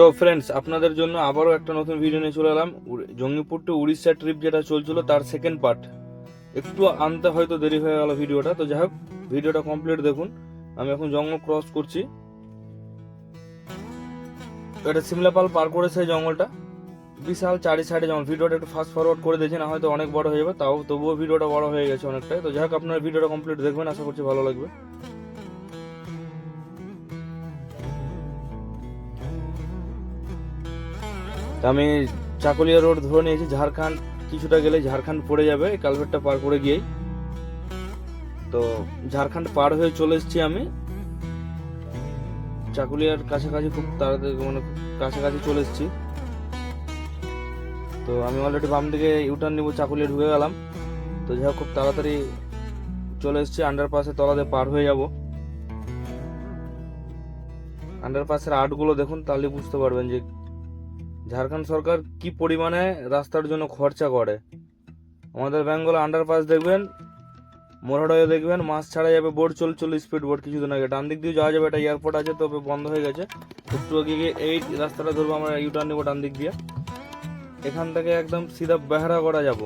So friends আপনাদের জন্য আবারও একটা নতুন ভিডিও নিয়ে চলে এলাম। জঙ্গিপুর টু উড়িষ্যা ট্রিপ যেটা চলছিল, তার সেকেন্ড পার্ট একটু আনতে হয়তো দেরি হয়ে গেল ভিডিওটা তো যাই হোক ভিডিওটা কমপ্লিট দেখুন। আমি এখন জঙ্গল ক্রস করছি। এটা সিমলাপাল পার করেছে জঙ্গলটা। বিশাল চারি সাইডে জঙ্গল ভিডিওটা একটু ফাস্ট ফরওয়ার্ড করে দিয়েছি না হয়তো অনেক বড় হয়ে যাবে, তাও তবুও ভিডিওটা বড় হয়ে গেছে অনেকটাই। তো যাই হোক, আপনারা ভিডিওটা কমপ্লিট দেখবেন, আশা করছি ভালো লাগবে। তা আমি চাকুলিয়া রোড ধরে নিয়েছি ঝাড়খণ্ড কিছুটা গেলে ঝাড়খণ্ড পড়ে যাবে কালভেটটা পার করে গিয়েই। তো ঝাড়খণ্ড পার হয়ে চলে এসেছি আমি। চাকুলিয়ার কাছাকাছি খুব তাড়াতাড়ি মানে কাছাকাছি চলে এসেছি। তো আমি অলরেডি বাম দিকে ইউটার্ন নিব, চাকুলিয়া ঢুকে গেলাম। তো যাই খুব তাড়াতাড়ি চলে এসেছি আন্ডারপাসের তলাতে পার হয়ে যাব। আন্ডারপাসের আর্টগুলো দেখুন, তাহলে বুঝতে পারবেন যে ঝাড়খণ্ড সরকার কি পরিমাণে রাস্তার জন্য খরচা করে? আমাদের বেঙ্গলে আন্ডারপাস দেখবেন মোরাডয়ে দেখবেন, মাছ ছাড়া যাবে, বোর্ড চলছিল স্পিড বোর্ড, কিছুদিন আগে। ডান দিক দিয়ে যাওয়া যাবে, এটা এয়ারপোর্ট আছে, তবে বন্ধ হয়ে গেছে। একটু আগে গিয়ে এই রাস্তাটা ধরবো, আমরা ইউটার্ন নেব ডান দিক দিয়ে। এখান থেকে একদম সিধা বেহারাগড়া যাব।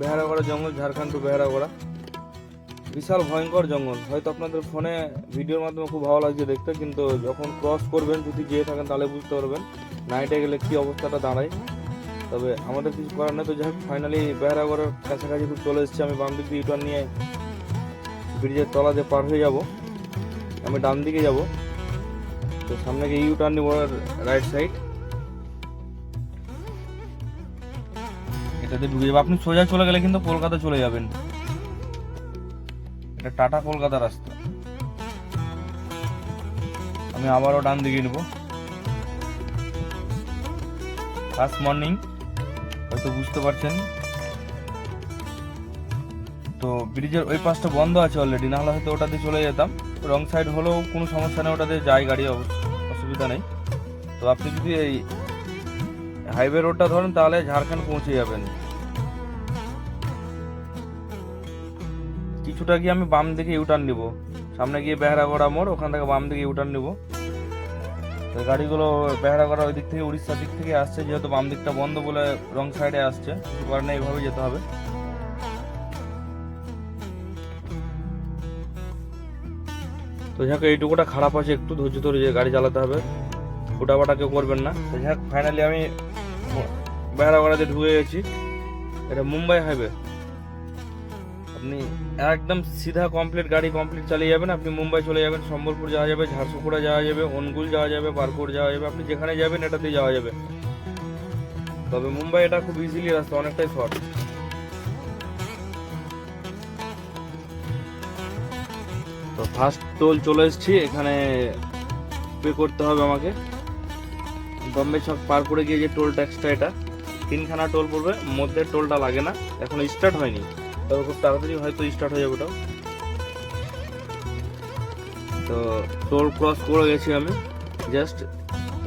বেহারাগড়া জঙ্গল, ঝাড়খণ্ড টু বেহারাগড়া। বিশাল ভয়ঙ্কর জঙ্গল। হয়তো আপনাদের ফোনে ভিডিওর মাধ্যমে খুব ভালো লাগছে দেখতে, কিন্তু যখন ক্রস করবেন, যদি যেয়ে থাকেন, তাহলে বুঝতে পারবেন। নাইটে গেলে কি অবস্থাটা দাঁড়ায়? তবে আমাদের কিছু করার নেই তো, যাই হোক ফাইনালি বেহারাগড়ের কাছাকাছি চলে এসেছি আমি, বাম দিক দিয়ে ইউটার্ন নিয়ে ব্রিজের তলাতে পার হয়ে যাব। আমি ডান দিকে যাব। তো সামনে গিয়ে ইউটার্ন নিব রাইট সাইড এটাতে ঢুকে যাব। আপনি সোজা চলে গেলে কিন্তু কলকাতা চলে যাবেন। এটা টাটা কলকাতা রাস্তা। আমি আবারও ডান দিকে নেব। ফার্স্ট মর্নিং হয়তো বুঝতে পারছেন। তো ব্রিজের ওই পাশটা বন্ধ আছে অলরেডি না হলে হয়তো ওটাতে চলে যেতাম। রং সাইড হলেও কোনো সমস্যা নেই, ওটাতে যায় গাড়ি অসুবিধা নেই। তো আপনি যদি এই হাইওয়ে রোডটা ধরেন, তাহলে ঝাড়খণ্ড পৌঁছে যাবেন। কিছুটা গিয়ে আমি বাম দিকে ইউটার্ন নিব। সামনে গিয়ে বেহারাগড়া মোড়, ওখান থেকে বাম দিকে ইউটার্ন নিব। তো গাড়িগুলো বেহারাগড়া ওই দিক থেকে, উড়িষ্যার দিক থেকে আসছে, যেহেতু বাম দিকটা বন্ধ বলে রং সাইডে আসছে নেই এইভাবে যেতে হবে। তো যাক, এইটুকুটা খারাপ আছে, একটু ধৈর্য ধরে যে গাড়ি চালাতে হবে। ফুটাফাটা কেউ করবেন না। তো যাক ফাইনালি আমি বেহারাগড়াতে ঢুকে গেছি। এটা মুম্বাই হাইওয়ে আপনি একদম সিধা কমপ্লিট গাড়ি কমপ্লিট চালিয়ে যাবেন। আপনি মুম্বাই চলে যাবেন, সম্বলপুর যাওয়া যাবে, ঝারসুগুড়া যাওয়া যাবে, অনুগুল যাওয়া যাবে, পারকুর যাওয়া যাবে, আপনি যেখানে যাবেন এটাতে যাওয়া যাবে। তবে মুম্বাই এটা খুব ইজিলি রাস্তা, অনেকটাই শর্ট তো ফার্স্ট টোল চলে এসেছি, এখানে পে করতে হবে আমাকে। বম্বে ছক পার করে গিয়ে যে টোল ট্যাক্সটা এটা, তিনখানা টোল পড়বে, মধ্যে টোলটা লাগে না, এখন স্টার্ট হয়নি। তবে খুব তাড়াতাড়ি হয়তো স্টার্ট হয়ে যাবে ওটাও। তো টোল ক্রস করে গেছি আমি। জাস্ট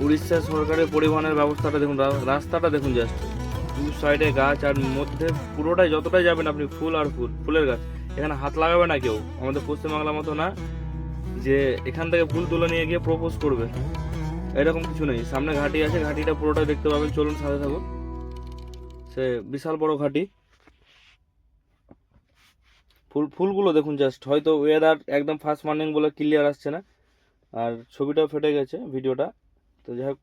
উড়িষ্যা সরকারের পরিবহনের ব্যবস্থাটা দেখুন রাস্তাটা দেখুন জাস্ট দু সাইডে গাছ আর মধ্যে পুরোটাই যতটাই যাবেন আপনি ফুল আর ফুল, ফুলের গাছ। এখানে হাত লাগাবে না কেউ। আমাদের পশ্চিমবাংলার মতো না, যে এখান থেকে ফুল তুলে নিয়ে গিয়ে প্রপোজ করবে। এরকম কিছু নেই। সামনে ঘাটি আছে, ঘাটিটা পুরোটাই দেখতে পাবেন। চলুন সাথে থাকুন। সে বিশাল বড় ঘাটি। ফুল, ফুলগুলো দেখুন জাস্ট হয়তো ওয়েদার একদম ফার্স্ট মর্নিং বলে ক্লিয়ার আসছে না। আর ছবিটাও ফেটে গেছে ভিডিওটা। তো যাই হোক।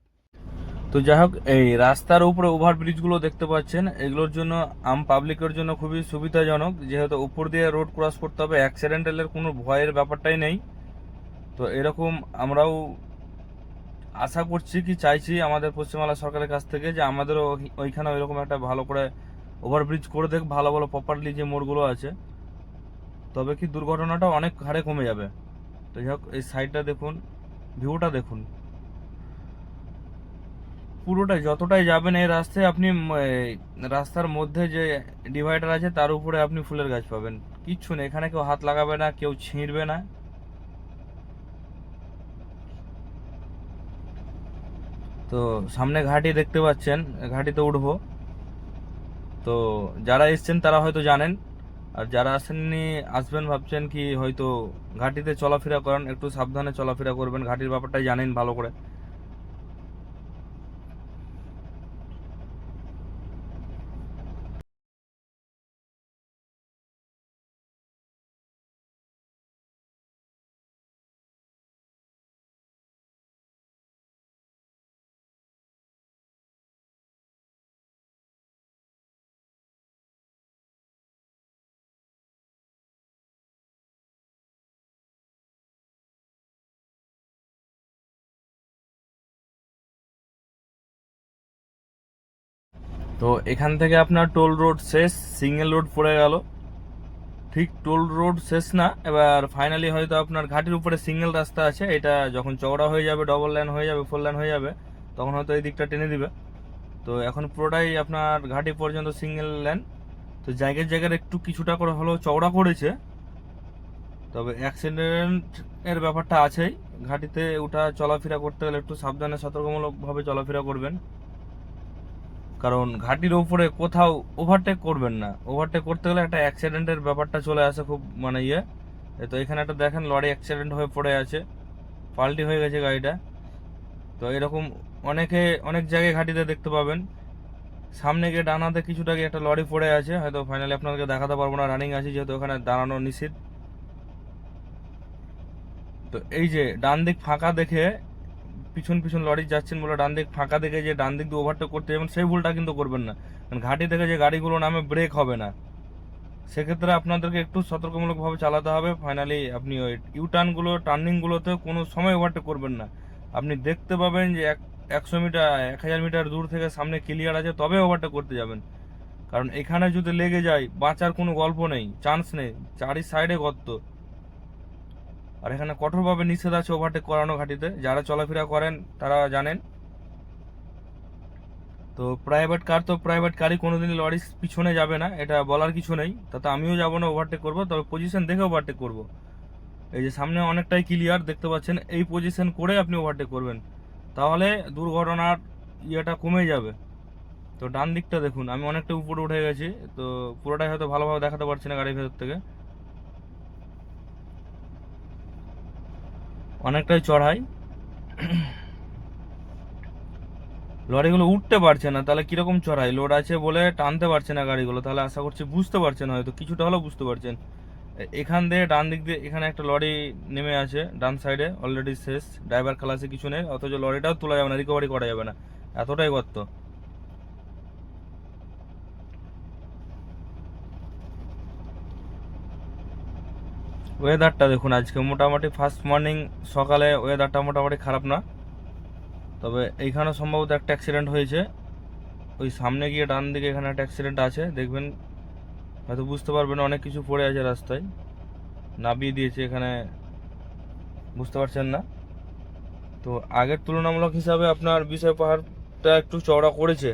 তো যাই হোক, এই রাস্তার উপরে ওভার ব্রিজগুলো দেখতে পাচ্ছেন। এগুলোর জন্য আম পাবলিকের জন্য খুবই সুবিধাজনক। যেহেতু উপর দিয়ে রোড ক্রস করতে হবে অ্যাক্সিডেন্টালের কোনো ভয়ের ব্যাপারটাই নেই। তো এরকম আমরাও আশা করছি কি চাইছি আমাদের পশ্চিমবাংলা সরকারের কাছ থেকে যে আমাদেরও ওই- ওইখানে ওইরকম একটা ভালো করে ওভারব্রিজ করে দেখ, ভালো ভালো প্রপারলি যে মোড়গুলো আছে। তবে কি দুর্ঘটনাটা অনেক হারে কমে যাবে? তো যাই হোক, এই সাইডটা দেখুন ভিউটা দেখুন। পুরোটাই, যতটাই যাবেন এই রাস্তায়, আপনি রাস্তার মধ্যে যে ডিভাইডার আছে, তার উপরে আপনি ফুলের গাছ পাবেন। কিচ্ছু নেই, এখানে কেউ হাত লাগাবে না, কেউ ছিঁড়বে না। তো সামনে ঘাটি দেখতে পাচ্ছেন, ঘাটিতে উঠবো। তো যারা এসছেন, তারা হয়তো জানেন আর যারা আসেননি, আসবেন ভাবছেন কি হয়তো ঘাটিতে চলাফেরা করেন, একটু সাবধানে চলাফেরা করবেন, ঘাটির ব্যাপারটাই জানেন ভালো করে। তো এখান থেকে আপনার টোল রোড শেষ, সিঙ্গেল রোড পড়ে গেল। ঠিক টোল রোড শেষ না, এবার ফাইনালি হয়তো আপনার ঘাটির উপরে সিঙ্গেল রাস্তা আছে, এটা যখন চওড়া হয়ে যাবে ডবল লাইন হয়ে যাবে ফোর লাইন হয়ে যাবে, তখন হয়তো এই দিকটা টেনে দিবে। তো এখন পুরোটাই আপনার ঘাটি পর্যন্ত সিঙ্গেল লাইন তো জায়গায় জায়গার একটু কিছুটা করে হলেও চওড়া করেছে। তবে অ্যাক্সিডেন্ট এর ব্যাপারটা আছেই। ঘাটিতে ওটা চলাফেরা করতে গেলে একটু সাবধানে, সতর্কমূলকভাবে চলাফেরা করবেন। কারণ ঘাটির ওপরে কোথাও ওভারটেক করবেন না। ওভারটেক করতে গেলে একটা অ্যাক্সিডেন্টের ব্যাপারটা চলে আসে খুব মানে ইয়ে। তো এখানে একটা দেখেন লরি অ্যাক্সিডেন্ট হয়ে পড়ে আছে। পাল্টি হয়ে গেছে গাড়িটা। তো এরকম অনেকে, অনেক জায়গায় ঘাটিতে দেখতে পাবেন। সামনে গিয়ে ডানাতে কিছুটা গিয়ে একটা লরি পড়ে আছে। হয়তো ফাইনালি আপনাদেরকে দেখাতে পারব না রানিং আছে যেহেতু ওখানে দাঁড়ানো নিষিদ্ধ। তো এই যে ডান দিক ফাঁকা দেখে পিছন পিছন লরি যাচ্ছেন বলে ডান দিক, ফাঁকা দেখে যে ডান দিক দিয়ে ওভারটেক করতে যাবেন, সেই ভুলটা কিন্তু করবেন না। কারণ ঘাটি থেকে যে গাড়িগুলো নামে ব্রেক হবে না। সেক্ষেত্রে আপনাদেরকে একটু সতর্কমূলকভাবে চালাতে হবে। ফাইনালি আপনি ওই ইউটার্নগুলো টার্নিংগুলোতে কোনো সময় ওভারটেক করবেন না। আপনি দেখতে পাবেন যে এক, একশো মিটার, এক হাজার মিটার দূর থেকে সামনে ক্লিয়ার আছে, তবে ওভারটেক করতে যাবেন। কারণ এখানে যদি লেগে যায়, বাঁচার কোনো গল্প নেই চান্স নেই। চারি সাইডে গর্ত। আর এখানে কঠোরভাবে নিষেধ আছে ওভারটেক করানো ঘাটিতে। যারা চলাফেরা করেন, তারা জানেন। তো প্রাইভেট কার তো প্রাইভেট কারই কোনোদিনই লরির পিছনে যাবে না, এটা বলার কিছু নেই। তাতে আমিও যাব না ওভারটেক করব, তবে পজিশন দেখে ওভারটেক করব। এই যে সামনে অনেকটাই ক্লিয়ার দেখতে পাচ্ছেন, এই পজিশন করে আপনি ওভারটেক করবেন। তাহলে দুর্ঘটনার ইয়েটা কমে যাবে। তো ডান দিকটা দেখুন, আমি অনেকটা উপরে উঠে গেছি, তো পুরোটাই হয়তো ভালোভাবে দেখাতে পারছি না গাড়ির ভেতর থেকে। অনেকটাই চড়াই। লরিগুলো উঠতে পারছে না, তাহলে কীরকম চড়াই? লোড আছে বলে টানতে পারছে না গাড়িগুলো, তাহলে আশা করছি বুঝতে পারছেন হয়তো, কিছুটা হলেও বুঝতে পারছেন। এখান দিয়ে ডান দিক দিয়ে এখানে একটা লরি নেমে আছে, ডান সাইডে অলরেডি শেষ ড্রাইভার খালাসে কিছু নেই, অথচ লরিটাও তোলা যাবে না রিকভারি করা যাবে না, এতটাই গর্ত। ওয়েদারটা দেখুন, আজকে মোটামুটি ফার্স্ট মর্নিং সকালে ওয়েদারটা মোটামুটি খারাপ না। তবে এইখানে সম্ভবত একটা অ্যাক্সিডেন্ট হয়েছে। ওই সামনে গিয়ে ডান দিকে এখানে একটা অ্যাক্সিডেন্ট আছে, দেখবেন হয়তো বুঝতে পারবেন, অনেক কিছু পড়ে আছে রাস্তায়। নামিয়ে দিয়েছে এখানে, বুঝতে পারছেন না। তো আগের তুলনামূলক হিসাবে আপনার বিষয় পাহাড়টা একটু চওড়া করেছে।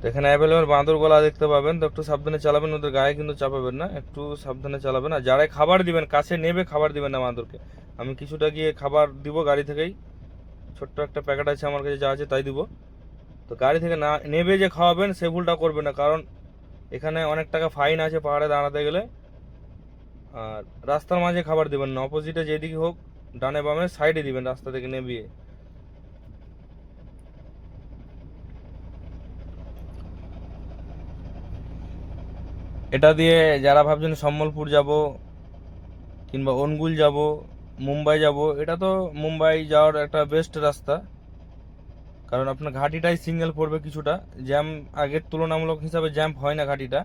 তো এখানে অ্যাভেলেবেল বাঁদর গলা দেখতে পাবেন, তো একটু সাবধানে চালাবেন, ওদের গায়ে কিন্তু চাপাবেন না, একটু সাবধানে চালাবেন। আর যারাই খাবার দিবেন, কাছে নেবে, খাবার দিবেন না বাঁদরকে। আমি কিছুটা গিয়ে খাবার দিব গাড়ি থেকেই। ছোট্ট একটা প্যাকেট আছে আমার কাছে, যা আছে তাই দিব। তো গাড়ি থেকে না, নেবে যে খাওয়াবেন, সে ভুলটা করবেন না, কারণ এখানে অনেক টাকা ফাইন আছে পাহাড়ে দাঁড়াতে গেলে। আর রাস্তার মাঝে খাবার দিবেন না অপোজিটে যেদিকে হোক, ডানে বামে সাইডে দিবেন রাস্তা থেকে নেবিয়ে। এটা দিয়ে যারা ভাবছেন সম্বলপুর যাব, কিংবা অনুগুল যাব, মুম্বাই যাব, এটা তো মুম্বাই যাওয়ার একটা বেস্ট রাস্তা। কারণ আপনার ঘাটিটাই সিঙ্গেল পড়বে কিছুটা। জ্যাম আগের তুলনামূলক হিসাবে জ্যাম হয় না ঘাটিটা।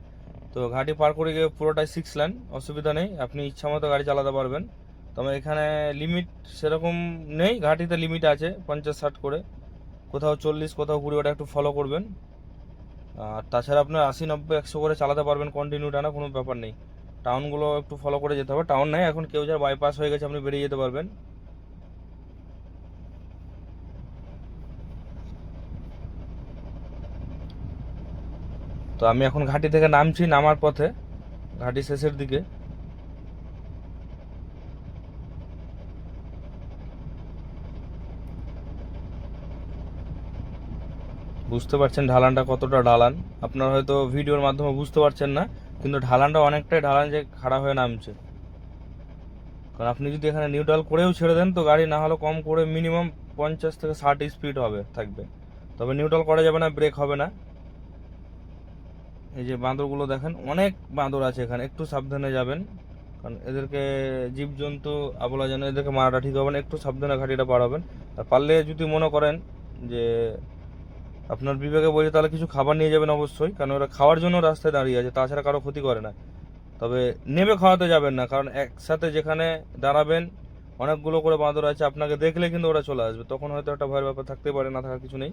তো ঘাটি পার করে গিয়ে পুরোটাই সিক্স লাইন অসুবিধা নেই। আপনি ইচ্ছা মতো গাড়ি চালাতে পারবেন। তবে এখানে লিমিট সেরকম নেই, ঘাটিতে লিমিট আছে, পঞ্চাশ ষাট করে। কোথাও চল্লিশ, কোথাও কুড়ি, ওটা একটু ফলো করবেন। আর তাছাড়া আপনার আশি, নব্বই, একশো করে চালাতে পারবেন কন্টিনিউ টানা কোনো ব্যাপার নেই। টাউনগুলো একটু ফলো করে যেতে হবে। টাউন নেই, এখন কেউ যার বাইপাস হয়ে গেছে, আপনি বেরিয়ে যেতে পারবেন। তো আমি এখন ঘাটি থেকে নামছি, নামার পথে। ঘাটি শেষের দিকে। বুঝতে পারছেন ঢালানটা কতটা ঢালান। আপনারা হয়তো ভিডিওর মাধ্যমে বুঝতে পারছেন না, কিন্তু ঢালানটা অনেকটাই ঢালান যে খাড়া হয়ে নামছে। কারণ আপনি যদি এখানে নিউট্রাল করেও ছেড়ে দেন, তো গাড়ি না হলে কম করে মিনিমাম পঞ্চাশ থেকে ষাট স্পিড হবে, থাকবে। তবে নিউট্রাল করা যাবে না ব্রেক হবে না। এই যে বাঁদরগুলো দেখেন, অনেক বাঁদর আছে এখানে, একটু সাবধানে যাবেন। কারণ এদেরকে জীবজন্তু আবলা যেন এদেরকে মারাটা ঠিক হবে না, একটু সাবধানে ঘাটিটা পাড়াবেন। আর পারলে যদি মনে করেন যে আপনার বিবেকে বলছে তাহলে কিছু খাবার নিয়ে যাবেন অবশ্যই, কারণ ওরা খাওয়ার জন্য রাস্তায় দাঁড়িয়ে আছে, তাছাড়া কারও ক্ষতি করে না। তবে নেমে খাওয়াতে যাবেন না, কারণ একসাথে যেখানে দাঁড়াবেন, অনেকগুলো করে বাঁদর আছে, আপনাকে দেখলে কিন্তু ওরা চলে আসবে, তখন হয়তো একটা ভয়ের ব্যাপার থাকতে পারে, না থাকার কিছু নেই।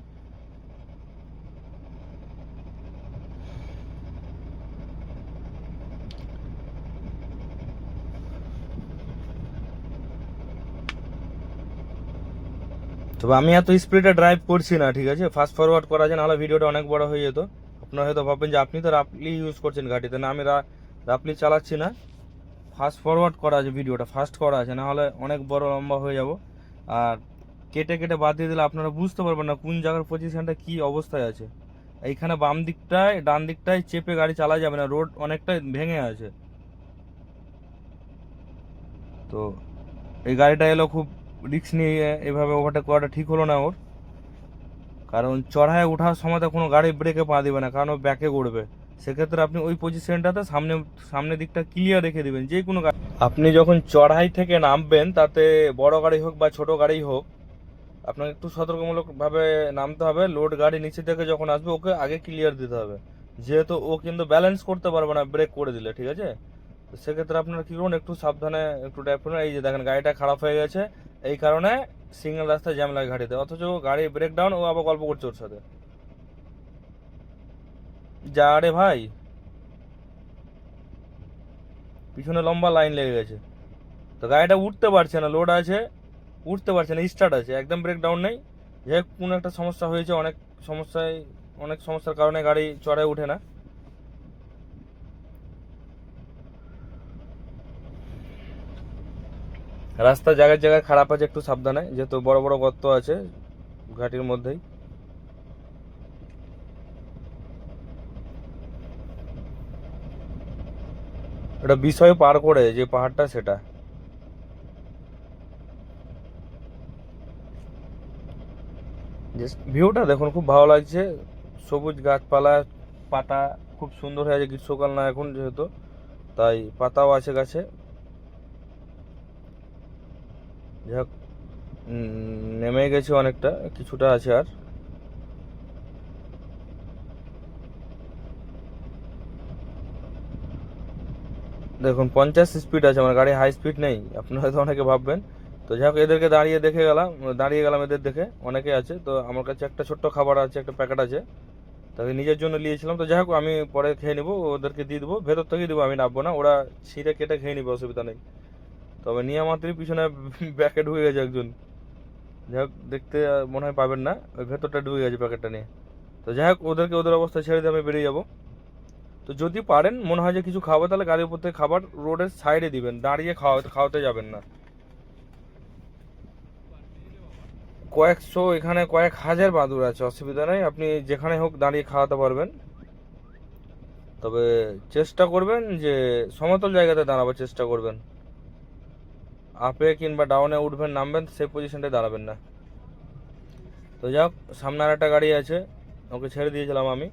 তবে আমি এত স্পিডে ড্রাইভ করছি না, ঠিক আছে? ফাস্ট ফরওয়ার্ড করা যায়, নাহলে ভিডিওটা অনেক বড় হয়ে যেত। আপনারা হয়তো ভাববেন যে আপনি তো রাফলি ইউজ করছেন গাড়িতে না, আমি রাফলি চালাচ্ছি না। ফাস্ট ফরওয়ার্ড করা আছে ভিডিওটা ফাস্ট করা আছে, নাহলে অনেক বড় লম্বা হয়ে যাব। আর কেটে কেটে বাদ দিয়ে দিলে আপনারা বুঝতে পারবেন না কোন জায়গার পজিশনটা কি অবস্থায় আছে। এইখানে বাম দিকটায়, ডান দিকটায় চেপে গাড়ি চালা যাবে না রোড অনেকটাই ভেঙে আছে। তো এই গাড়িটা এলো খুব রিস্ক নিয়ে এভাবে ওভারটেক করাটা ঠিক হলো না ওর। কারণ চড়ায় ওঠার সময় তো কোনো গাড়ি ব্রেকে পা দেবে না, কারণ ও ব্যাকে করবে সেক্ষেত্রে আপনি ওই পজিশনটাতে সামনে সামনের দিকটা ক্লিয়ার রেখে দেবেন, যে কোনো গাড়ি। আপনি যখন চড়াই থেকে নামবেন, তাতে বড় গাড়ি হোক বা ছোট গাড়ি হোক, আপনাকে একটু সতর্কমূলকভাবে নামতে হবে। লোড গাড়ি নিচে থেকে যখন আসবে, ওকে আগে ক্লিয়ার দিতে হবে। যেহেতু ও কিন্তু ব্যালেন্স করতে পারবে না ব্রেক করে দিলে, ঠিক আছে? সেক্ষেত্রে আপনারা কী করুন, একটু সাবধানে একটু ড্রাইভ করুন। এই যে দেখেন, গাড়িটা খারাপ হয়ে গেছে। এই কারণে সিঙ্গেল রাস্তায় জ্যাম লাগে গাড়িতে। অথচ গাড়ি ব্রেক ডাউন ও আবার গল্প করছে ওর সাথে। যা রে ভাই। পিছনে লম্বা লাইন লেগে গেছে। তো গাড়িটা উঠতে পারছে না লোড আছে, উঠতে পারছে না স্টার্ট আছে, একদম ব্রেক ডাউন নেই। যে কোনো একটা সমস্যা হয়েছে, অনেক সমস্যায়, অনেক সমস্যার কারণে গাড়ি চড়ায় ওঠে না। রাস্তা জায়গায় জায়গায় খারাপ আছে, একটু সাবধানে, যেহেতু বড় বড় গর্ত আছে ঘাটির মধ্যেই। এটা বিষয় পার করে যে পাহাড়টা, সেটা। ভিউটা দেখুন, খুব ভালো লাগছে। সবুজ গাছপালা, পাতা খুব সুন্দর হয়ে আছে গ্রীষ্মকাল না এখন যেহেতু, তাই পাতাও আছে গাছে। যাই হোক নেমে গেছে অনেকটা, কিছুটা আছে আর। দেখুন, পঞ্চাশ স্পিড আছে, আমার গাড়ি হাই স্পিড নেই, আপনারা হয়তো অনেকে ভাববেন। তো যাই হোক, এদেরকে দাঁড়িয়ে দেখে গেলাম, দাঁড়িয়ে গেলাম এদের দেখে, অনেকে আছে। তো আমার কাছে একটা ছোট্ট খাবার আছে, একটা প্যাকেট আছে। তাকে নিজের জন্য নিয়েছিলাম। তো যাই হোক, আমি পরে খেয়ে নেব, ওদেরকে দিয়ে দেবো, ভেতর থেকে দেবো, আমি নামবো না, ওরা ছিঁড়ে কেটে খেয়ে নিবে, অসুবিধা নেই। তবে নিয়ে মাত্রই পিছনে ব্যাকে ঢুকে গেছে একজন। যাই হোক, দেখতে মনে হয় পাবেন না। ওই ভেতরটা ঢুকে গেছে প্যাকেটটা নিয়ে। তো যাই হোক, ওদেরকে ওদের অবস্থা ছেড়ে দিয়ে আমি বেরিয়ে যাব। তো যদি পারেন, মনে হয় যে কিছু খাব, তাহলে গাড়ির উপর থেকে খাবার রোডের সাইডে দিবেন। দাঁড়িয়ে খাওয়া খাওয়াতে যাবেন না। কয়েকশো, এখানে কয়েক হাজার বাদুর আছে, অসুবিধা নেই। আপনি যেখানে হোক দাঁড়িয়ে খাওয়াতে পারবেন। তবে চেষ্টা করবেন যে সমতল জায়গাতে দাঁড়াবার চেষ্টা করবেন। আপে কিংবা ডাউনে উঠবেন, নামবেন, সেই পজিশনটায় দাঁড়াবেন না। তো যাক সামনে আর একটা গাড়ি আছে, ওকে ছেড়ে দিয়েছিলাম আমি।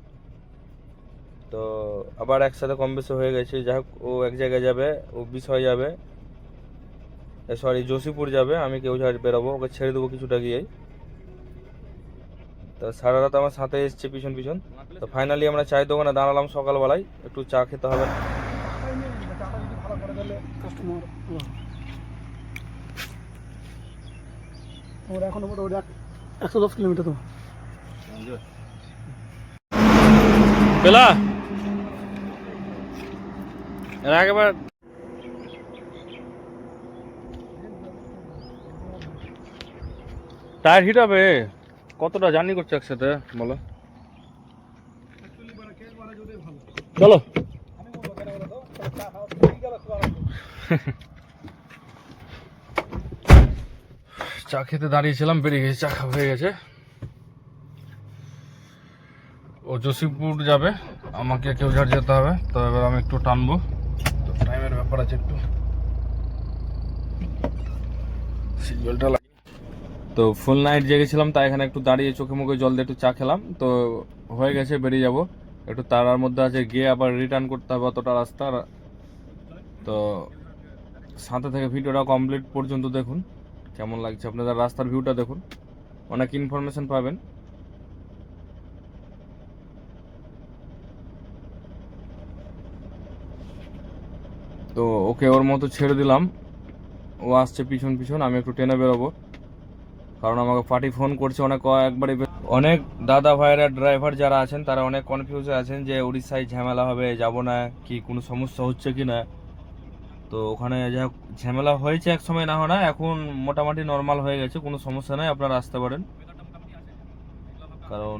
তো আবার একসাথে কম বেশি হয়ে গেছে। যাই হোক, ও এক জায়গায় যাবে, ও বিষ হয়ে যাবে সরি যোশীপুর যাবে, আমি কেউ বেরোবো, ওকে ছেড়ে দেবো কিছুটা গিয়েই। তো সারা রাত আমার সাথে এসছে পিছন পিছন। তো ফাইনালি আমরা চায়ের দোকানে দাঁড়ালাম সকালবেলায়, একটু চা খেতে হবে। ওর এখনও মোটামুটি একশো দশ কিলোমিটার তো। পেলা এর আগেবার টায়ার হিট হবে? কতটা জার্নি করছে একসাথে? বলো। চলো। চা খেতে দাঁড়িয়েছিলাম, বেরিয়ে গেছে, চা খাওয়া হয়ে গেছে। ও জসিমপুর যাবে, আমাকে কেউঝাড় যেতে হবে, তো এবার আমি একটু টানবো। তো টাইমের ব্যাপার আছে একটু। লাগিয়ে। তো ফুল নাইট জেগেছিলাম, তাই এখানে একটু দাঁড়িয়ে চোখে মুখে জল দিয়ে একটু চা খেলাম। তো হয়ে গেছে, বেরিয়ে যাব। একটু তারার মধ্যে আছে, গিয়ে আবার রিটার্ন করতে হবে অতটা রাস্তা। তো সাথে থেকে ভিডিওটা কমপ্লিট পর্যন্ত দেখুন। কেমন লাগছে? আপনাদের রাস্তার ভিউটা দেখুন। অনেক ইনফরমেশন পাবেন। তো ওকে ওর মতো ছেড়ে দিলাম। ও আসছে পিছন পিছন, আমি একটু টেনে বেরোবো। কারণ আমাকে পার্টি ফোন করছে অনেক একবারে অনেক দাদা ভাইরা ড্রাইভার যারা আছেন, তারা অনেক কনফিউজে আছেন যে উড়িষ্যায় ঝামেলা হবে, যাব না, কি কোনো সমস্যা হচ্ছে কি না। তো ওখানে যা ঝামেলা হয়েছে এক সময় না হয় না, এখন মোটামুটি নর্মাল হয়ে গেছে, কোনো সমস্যা নাই, আপনারা আসতে পারেন। কারণ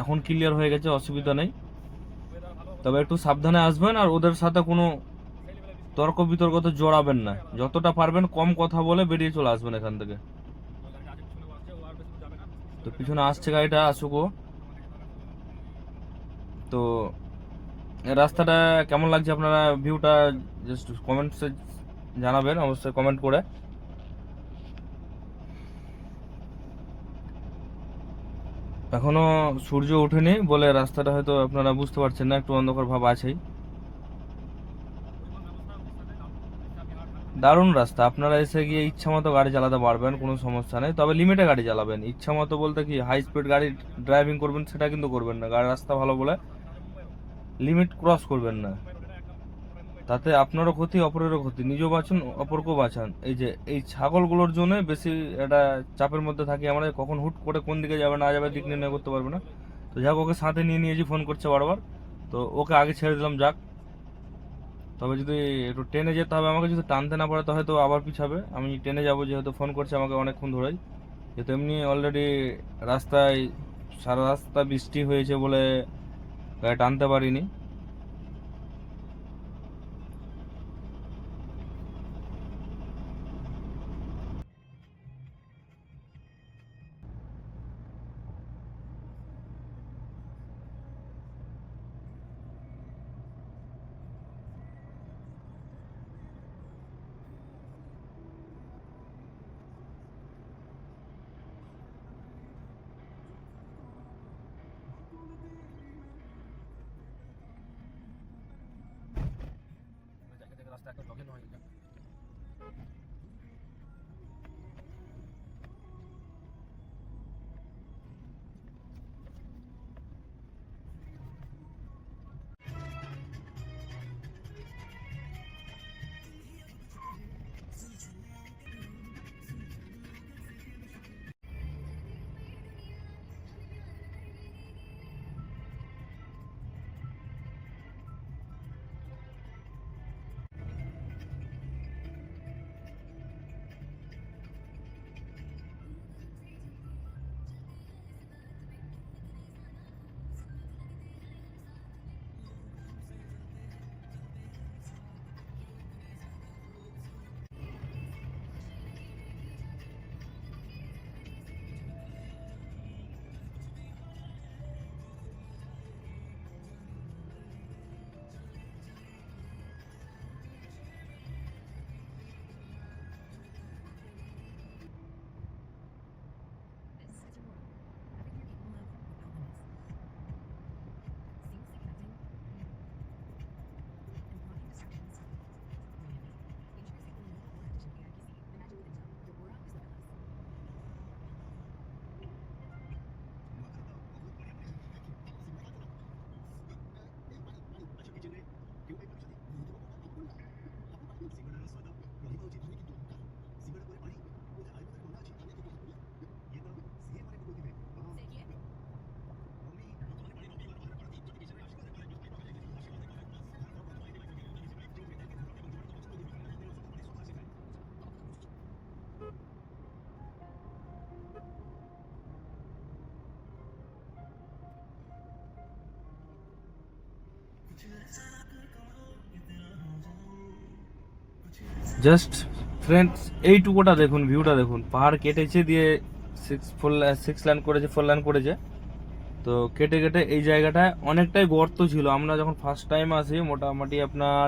এখন ক্লিয়ার হয়ে গেছে, অসুবিধা নেই। তবে একটু সাবধানে আসবেন আর ওদের সাথে কোনো তর্ক বিতর্কতে জড়াবেন না। যতটা পারবেন কম কথা বলে বেরিয়ে চলে আসবেন এখান থেকে। তো পিছনে আসছে গাড়িটা, আসুক। তো রাস্তাটা কেমন লাগছে আপনারা ভিউটা জাস্ট কমেন্টসে জানাবেন, অবশ্যই কমেন্ট করে। এখনও সূর্য ওঠেনি বলে রাস্তাটা হয়তো আপনারা বুঝতে পারছেন না, একটু অন্ধকার ভাব আছেই। দারুণ রাস্তা, আপনারা এসে গিয়ে ইচ্ছা মতো গাড়ি চালাতে পারবেন, কোনো সমস্যা নেই। তবে লিমিটে গাড়ি চালাবেন। ইচ্ছা মতো বলতে কি হাই স্পিড গাড়ি ড্রাইভিং করবেন, সেটা কিন্তু করবেন না। গাড়ির রাস্তা ভালো বলে লিমিট ক্রস করবেন না। তাতে আপনারও ক্ষতি, অপরেরও ক্ষতি। নিজেও বাঁচুন, অপরকেও বাঁচান। এই যে, এই ছাগলগুলোর জন্য বেশি একটা চাপের মধ্যে থাকি আমরা, কখন হুট করে কোন দিকে যাবে, না যাবে, দিক নির্ণয় করতে পারবে না। তো যাক, ওকে সাথে নিয়ে নিয়েছি, ফোন করছে বারবার। তো ওকে আগে ছেড়ে দিলাম, যাক। তবে যদি একটু ট্রেনে যেতে হবে আমাকে, যদি টানতে না পারে তো হয়তো আবার পিছাবে। আমি ট্রেনে যাব, যেহেতু ফোন করছে আমাকে অনেকক্ষণ ধরেই। যেহেতু এমনি অলরেডি রাস্তায়, সারা রাস্তা বৃষ্টি হয়েছে বলে গাড়ি টানতে পারিনি। জাস্ট ফ্রেন্ডস এইটুকুটা দেখুন ভিউটা দেখুন। পাহাড় কেটেছে দিয়ে সিক্স ফোর সিক্স লাইন করেছে ফোর লাইন করেছে। তো কেটে কেটে এই জায়গাটায় অনেকটাই গর্ত ছিল। আমরা যখন ফার্স্ট টাইম আসি, মোটামুটি আপনার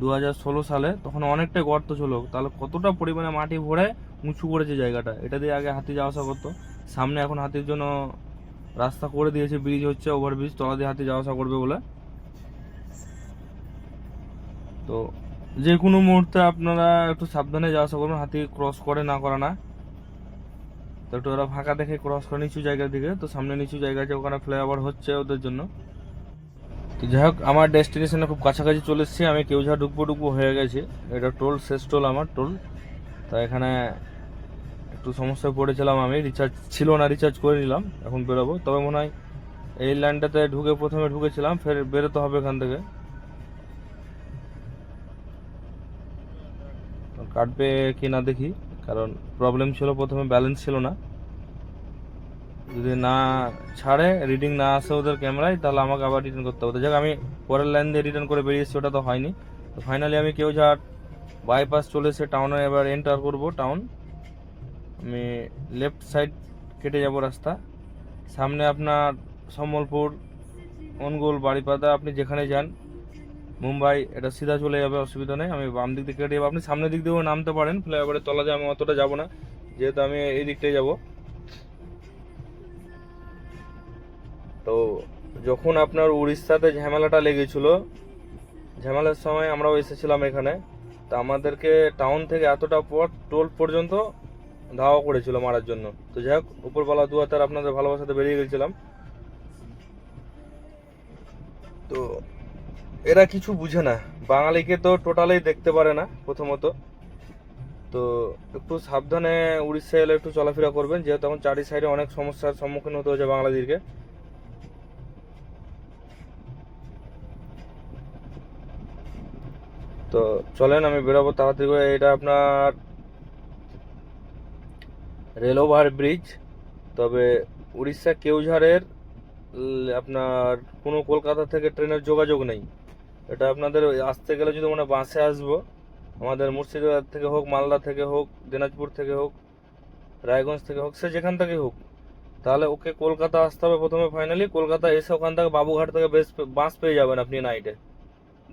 দু হাজার ষোলো সালে, তখন অনেকটাই গর্ত ছিল। তাহলে কতটা পরিমাণে মাটি ভরে উঁচু করেছে জায়গাটা? এটা দিয়ে আগে হাতি যাওয়া আসা করতো। সামনে এখন হাতির জন্য রাস্তা করে দিয়েছে। ব্রিজ হচ্ছে ওভার ব্রিজ তলা দিয়ে হাতি যাওয়া আসা করবে বলে। তো যে কোনো মুহূর্তে আপনারা একটু সাবধানে যাওয়া আসা করবেন, হাতি ক্রস করে না করে না। তো একটু ওরা ফাঁকা দেখে ক্রস করে নিচু জায়গার দিকে, তো সামনে নিচু জায়গা আছে ওখানে ফ্লাইওভার হচ্ছে ওদের জন্য। তো যাই হোক, আমার ডেস্টিনেশনে খুব কাছাকাছি চলে এসেছি, আমি কেউ কেউঝা ডুববো ডুববো হয়ে গেছে। এটা টোল, শেষ টোল আমার টোল। তো এখানে একটু সমস্যায় পড়েছিলাম আমি রিচার্জ ছিল না রিচার্জ করে নিলাম, এখন বেরোবো। তবে মনে হয় এই লাইনটাতে ঢুকে প্রথমে ঢুকেছিলাম, ফের বেরোতে হবে এখান থেকে। কাটবে কি না দেখি, কারণ প্রবলেম ছিল প্রথমে ব্যালেন্স ছিল না। যদি না ছাড়ে রিডিং না আসে ওদের ক্যামেরায় তাহলে আমাকে আবার রিটার্ন করতে হবে। যাক, আমি পরের লাইন দিয়ে রিটার্ন করে বেরিয়ে এসেছি ওটা তো হয়নি। তো ফাইনালি আমি কেউ যার বাইপাস চলে এসে টাউনে এবার এন্টার করব টাউন আমি লেফট সাইড কেটে যাব রাস্তা। সামনে আপনার সম্বলপুর, অনগোল বাড়িপাদা আপনি যেখানে যান মুম্বাই, এটা সিধা চলে যাবে, অসুবিধা নেই। আমি বাম দিক থেকে কেটে যাব। আপনি সামনের দিক দিয়েও নামতে পারেন ফ্লাইওভারের তলা দিয়ে আমি অতটা যাব না। যেহেতু আমি এই দিকটাই যাব। তো যখন আপনার উড়িষ্যাতে ঝামেলাটা লেগেছিল, ঝামেলার সময় আমরাও এসেছিলাম এখানে। তা আমাদেরকে টাউন থেকে এতটা পথ, টোল পর্যন্ত ধাওয়া করেছিল মারার জন্য। তো যাই হোক উপরবেলা দু হাজার আপনাদের ভালোবাসাতে বেরিয়ে গেছিলাম। তো এরা কিছু বুঝে না। বাঙালিকে তো টোটালেই দেখতে পারে না, প্রথমত। তো একটু সাবধানে উড়িষ্যা এলে একটু চলাফেরা করবেন, যেহেতু এখন চারি সাইডে অনেক সমস্যার সম্মুখীন হতে হচ্ছে বাংলাদেশকে তো চলেন, আমি বেরোবো তাড়াতাড়ি করে। এটা আপনার রেল ওভার ব্রিজ, তবে উড়িষ্যা কেউঝাড়ের, আপনার কোনো কলকাতা থেকে ট্রেনের যোগাযোগ নেই। এটা আপনাদের আসতে গেলে যদি মানে বাসে আসব, আমাদের মুর্শিদাবাদ থেকে হোক, মালদা থেকে হোক, দিনাজপুর থেকে হোক, রায়গঞ্জ থেকে হোক, সে যেখান থেকে হোক, তাহলে ওকে কলকাতা আসতে হবে প্রথমে ফাইনালি কলকাতা এসে ওখান থেকে বাবুঘাট থেকে বেশ বাস পেয়ে যাবেন আপনি নাইটে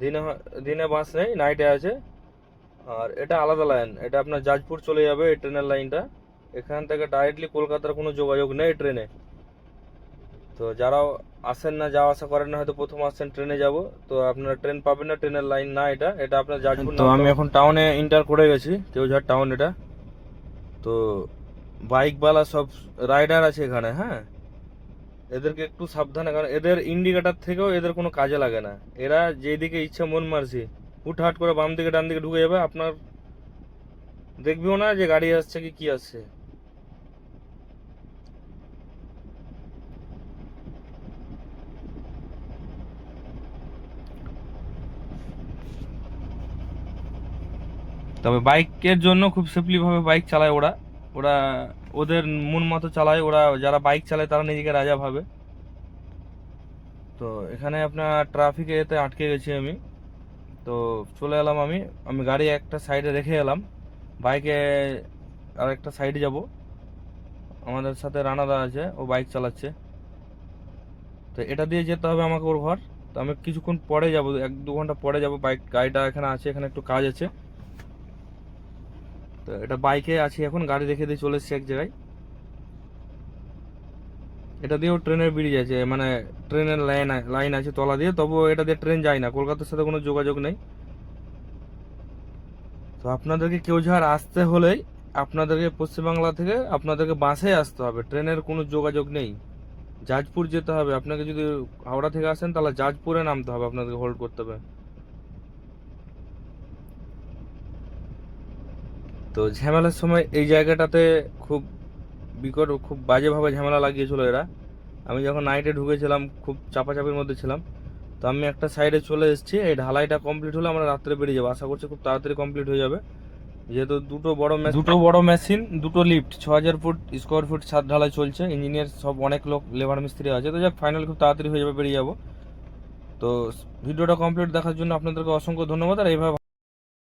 দিনে দিনে বাস নেই নাইটে আছে। আর এটা আলাদা লাইন এটা আপনার জাজপুর চলে যাবে এই ট্রেনের লাইনটা এখান থেকে ডাইরেক্টলি কলকাতার কোনো যোগাযোগ নেই ট্রেনে তো যারা আসেন না যাওয়া আসা করেন না হয়তো প্রথম আসছেন ট্রেনে যাব। তো আপনারা ট্রেন পাবেন না ট্রেনের লাইন না এটা। এটা আপনার জাজপুর তো আমি এখন টাউনে ইন্টার করে গেছি কেউঝাড় টাউন এটা। তো বাইকওয়ালা সব রাইডার আছে এখানে হ্যাঁ? এদেরকে একটু সাবধানে কারণ এদের ইন্ডিকেটার থেকেও এদের কোনো কাজে লাগে না। এরা যেদিকে ইচ্ছে মন মারছে হুটহাট করে বাম দিকে ডান দিকে ঢুকে যাবে। আপনার দেখবেও না যে গাড়ি আসছে কি কি আসছে। তবে বাইকের জন্য খুব সেফলি ভাবে বাইক চালায় ওরা। ওরা ওদের মন মতো চালায়। ওরা যারা বাইক চালায় তারা নিজেকে রাজা ভাবে। তো এখানে আপনার ট্রাফিকে এতে আটকে গেছি আমি। তো চলে এলাম আমি। আমি গাড়ি একটা সাইডে রেখে এলাম। বাইকে আর একটা সাইডে যাব। আমাদের সাথে রানাদা আছে, ও বাইক চালাচ্ছে। তো এটা দিয়ে যেতে হবে আমাকে ওর ঘর। তো আমি কিছুক্ষণ পরে যাব, এক দু ঘণ্টা পরে যাব। বাইক, গাড়িটা এখানে আছে, এখানে একটু কাজ আছে। তো এটা বাইকে আছি এখন, গাড়ি রেখে দিয়ে চলে এসেছি এক জায়গায়। এটা দিয়েও ট্রেনের ব্রিজ আছে মানে ট্রেনের লাইন লাইন আছে তলা দিয়ে, তবুও এটা দিয়ে ট্রেন যায় না, কলকাতার সাথে কোনো যোগাযোগ নেই। তো আপনাদেরকে কেউ যার আসতে হলেই আপনাদেরকে পশ্চিমবাংলা থেকে আপনাদেরকে বাসে আসতে হবে, ট্রেনের কোনো যোগাযোগ নেই। জাজপুর যেতে হবে, আপনাকে যদি হাওড়া থেকে আসেন তাহলে জাজপুরে নামতে হবে, আপনাদেরকে হোল্ড করতে হবে। তো ঝামেলার সময় এই জায়গাটাতে খুব বিকট খুব বাজেভাবে ঝামেলা লাগিয়েছিল এরা। আমি যখন নাইটে ঢুকেছিলাম খুব চাপাচাপির মধ্যে ছিলাম তো আমি একটা সাইডে চলে এসেছি। এই ঢালাইটা কমপ্লিট হলে আমরা রাত্রে বেরিয়ে যাব। আশা করছি খুব তাড়াতাড়ি কমপ্লিট হয়ে যাবে। যেহেতু দুটো বড় মেশিন দুটো বড় মেশিন দুটো লিফট ছ হাজার ফুট স্কোয়ার ফুট ছাদ ঢালাই চলছে। ইঞ্জিনিয়ার সব অনেক লোক লেবার মিস্ত্রি আছে। তো যাক ফাইনাল খুব তাড়াতাড়ি হয়ে যাবে বেরিয়ে যাব। তো ভিডিওটা কমপ্লিট দেখার জন্য আপনাদেরকে অসংখ্য ধন্যবাদ। আর এইভাবে